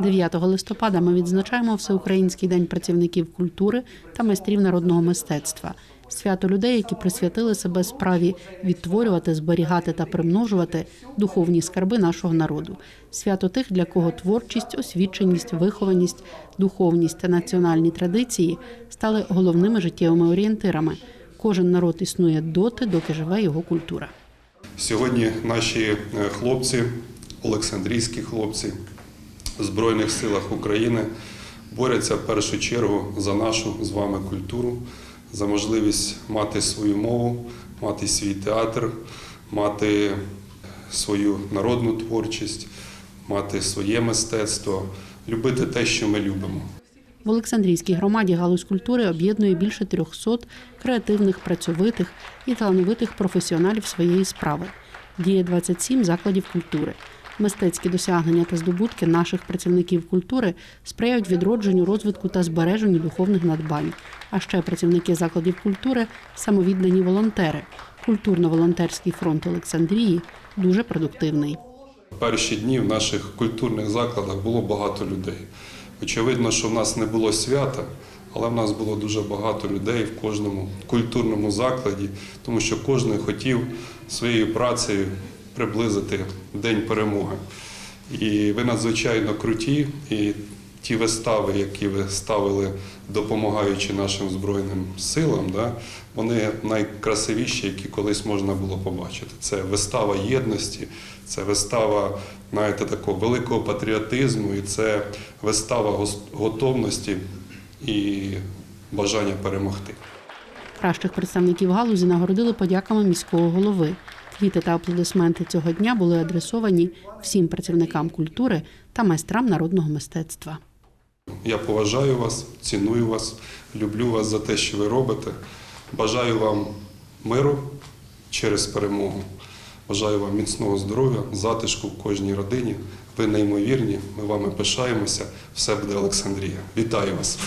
9 листопада ми відзначаємо Всеукраїнський день працівників культури та майстрів народного мистецтва. Свято людей, які присвятили себе справі відтворювати, зберігати та примножувати духовні скарби нашого народу. Свято тих, для кого творчість, освіченість, вихованість, духовність та національні традиції стали головними життєвими орієнтирами. Кожен народ існує доти, доки живе його культура. Сьогодні наші е, хлопці, олександрійські хлопці Збройних силах України борються в першу чергу за нашу з вами культуру, за можливість мати свою мову, мати свій театр, мати свою народну творчість, мати своє мистецтво, любити те, що ми любимо. В Олександрійській громаді галузь культури об'єднує більше 300 креативних, працьовитих і талановитих професіоналів своєї справи. Діє 27 закладів культури. Мистецькі досягнення та здобутки наших працівників культури сприяють відродженню, розвитку та збереженню духовних надбань. А ще працівники закладів культури самовіддані волонтери. Культурно-волонтерський фронт Олександрії дуже продуктивний. Перші дні в наших культурних закладах було багато людей. Очевидно, що в нас не було свята, але в нас було дуже багато людей в кожному культурному закладі, тому що кожен хотів своєю працею приблизити День перемоги. І ви надзвичайно круті, і ті вистави, які ви ставили, допомагаючи нашим Збройним силам, да, вони найкрасивіші, які колись можна було побачити. Це вистава єдності, це вистава знаєте, такого великого патріотизму, і це вистава готовності і бажання перемогти. Кращих представників галузі нагородили подяками міського голови. Квіти та аплодисменти цього дня були адресовані всім працівникам культури та майстрам народного мистецтва. Я поважаю вас, ціную вас, люблю вас за те, що ви робите. Бажаю вам миру через перемогу. Бажаю вам міцного здоров'я, затишку в кожній родині. Ви неймовірні, ми вами пишаємося. Все буде Олександрія. Вітаю вас!